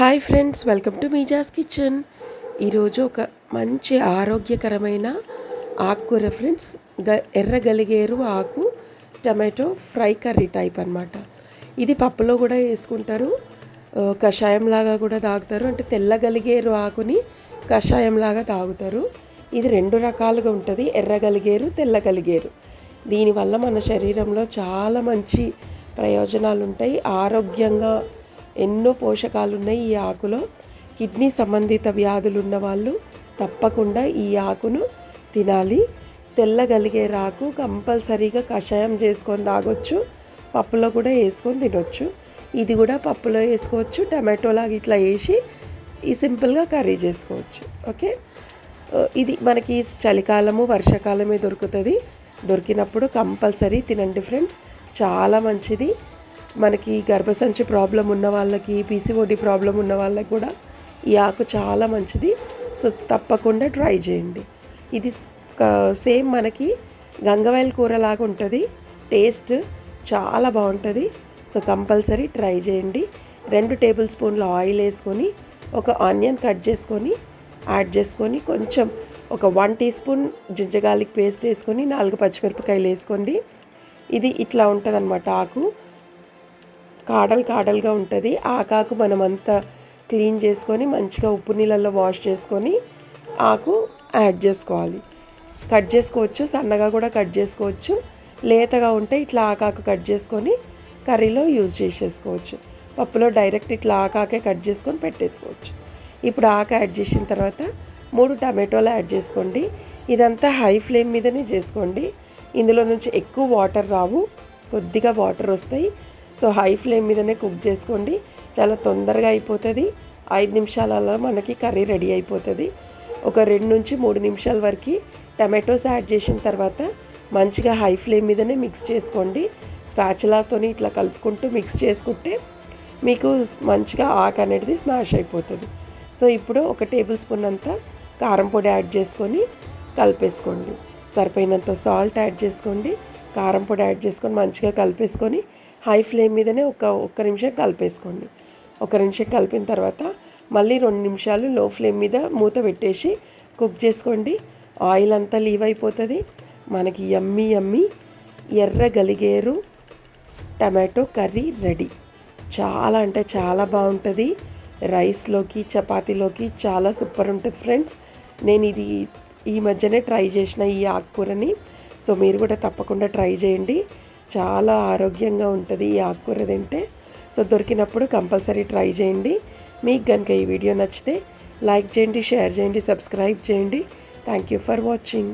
Hi friends welcome to మీజాస్ kitchen. ఈరోజు ఒక మంచి ఆరోగ్యకరమైన ఆకుకూర ఫ్రెండ్స్ గ ఎర్ర గలిగేరు ఆకు టమాటో ఫ్రై కర్రీ టైప్ అనమాట ఇది పప్పులో కూడా వేసుకుంటారు. కషాయంలాగా కూడా తాగుతారు. అంటే తెల్ల గలిగేరు ఆకుని కషాయంలాగా తాగుతారు. ఇది రెండు రకాలుగా ఉంటుంది. ఎర్ర గలిగేరు తెల్ల గలిగేరు దీనివల్ల మన శరీరంలో చాలా మంచి ప్రయోజనాలు ఉంటాయి ఆరోగ్యంగా ఎన్నో పోషకాలు ఉన్నాయి ఈ ఆకులో. కిడ్నీ సంబంధిత వ్యాధులు ఉన్న వాళ్ళు తప్పకుండా ఈ ఆకును తినాలి. తెల్లగలిగే రాకు కంపల్సరీగా కషాయం చేసుకొని తాగొచ్చు. పప్పులో కూడా వేసుకొని తినొచ్చు. ఇది కూడా పప్పులో వేసుకోవచ్చు. టమాటోలాగా ఇట్లా వేసి ఈ సింపుల్గా కర్రీ చేసుకోవచ్చు. ఓకే? ఇది మనకి చలికాలము వర్షాకాలమే దొరుకుతుంది. దొరికినప్పుడు కంపల్సరీ తినండి ఫ్రెండ్స్. చాలా మంచిది. మనకి గర్భసంచి ప్రాబ్లం ఉన్న వాళ్ళకి పీసీఓడి ప్రాబ్లం ఉన్న వాళ్ళకి కూడా ఈ ఆకు చాలా మంచిది. సో తప్పకుండా ట్రై చేయండి. ఇది సేమ్ మనకి గంగవాయల కూర లాగా ఉంటుంది. టేస్ట్ చాలా బాగుంటుంది. సో కంపల్సరీ ట్రై చేయండి. రెండు టేబుల్ స్పూన్ల ఆయిల్ వేసుకొని ఒక ఆనియన్ కట్ చేసుకొని యాడ్ చేసుకొని కొంచెం ఒక one teaspoon ginger garlic paste వేసుకొని నాలుగు పచ్చిమిరపకాయలు వేసుకోండి. ఇది ఇట్లా ఉంటుంది ఆకు. కాడలు కాడలుగా ఉంటుంది. ఆకాకు మనమంతా క్లీన్ చేసుకొని మంచిగా ఉప్పు నీళ్ళల్లో వాష్ చేసుకొని ఆకు యాడ్ చేసుకోవాలి. కట్ చేసుకోవచ్చు సన్నగా కూడా కట్ చేసుకోవచ్చు. లేతగా ఉంటే ఇట్లా ఆకాకు కట్ చేసుకొని కర్రీలో యూజ్ చేసేసుకోవచ్చు. పప్పులో డైరెక్ట్ ఇట్లా ఆకాకే కట్ చేసుకొని పెట్టేసుకోవచ్చు. ఇప్పుడు ఆకు యాడ్ చేసిన తర్వాత మూడు టమాటోలు యాడ్ చేసుకోండి. ఇదంతా హై ఫ్లేమ్ మీదనే చేసుకోండి. ఇందులో నుంచి ఎక్కువ వాటర్ రావు. కొద్దిగా వాటర్ వస్తాయి. సో హై ఫ్లేమ్ మీదనే కుక్ చేసుకోండి. చాలా తొందరగా అయిపోతుంది. ఐదు నిమిషాలలో మనకి కర్రీ రెడీ అయిపోతుంది. ఒక రెండు నుంచి మూడు నిమిషాల వరకు టమాటోస్ యాడ్ చేసిన తర్వాత మంచిగా హై ఫ్లేమ్ మీదనే మిక్స్ చేసుకోండి. స్పాచులాతో ఇట్లా కలుపుకుంటూ మిక్స్ చేసుకుంటే మీకు మంచిగా ఆకు అనేది స్మాష్ అయిపోతుంది. సో ఇప్పుడు ఒక టేబుల్ స్పూన్ అంతా కారం పొడి యాడ్ చేసుకొని కలిపేసుకోండి. సరిపోయినంత సాల్ట్ యాడ్ చేసుకోండి. కారం పొడి యాడ్ చేసుకొని మంచిగా కలిపేసుకొని హై ఫ్లేమ్ మీదనే ఒక ఒక్క నిమిషం కలిపేసుకోండి. ఒక నిమిషం కలిపిన తర్వాత మళ్ళీ రెండు నిమిషాలు లో ఫ్లేమ్ మీద మూత పెట్టేసి కుక్ చేసుకోండి. ఆయిల్ అంతా లీవ్ అయిపోతుంది. మనకి ఎమ్మి ఎమ్మి ఎర్ర గలిగేరు టమాటో కర్రీ రెడీ. చాలా అంటే చాలా బాగుంటుంది. రైస్లోకి చపాతీలోకి చాలా సూపర్ ఉంటుంది ఫ్రెండ్స్. నేను ఇది ఈ మధ్యనే ట్రై చేసిన ఈ ఆకుకూరని. సో మీరు కూడా తప్పకుండా ట్రై చేయండి. చాలా ఆరోగ్యంగా ఉంటుంది ఈ ఆకుకూర తింటే. సో దొరికినప్పుడు కంపల్సరీ ట్రై చేయండి. మీకు కనుక ఈ వీడియో నచ్చితే లైక్ చేయండి షేర్ చేయండి సబ్స్క్రైబ్ చేయండి. Thank you for watching.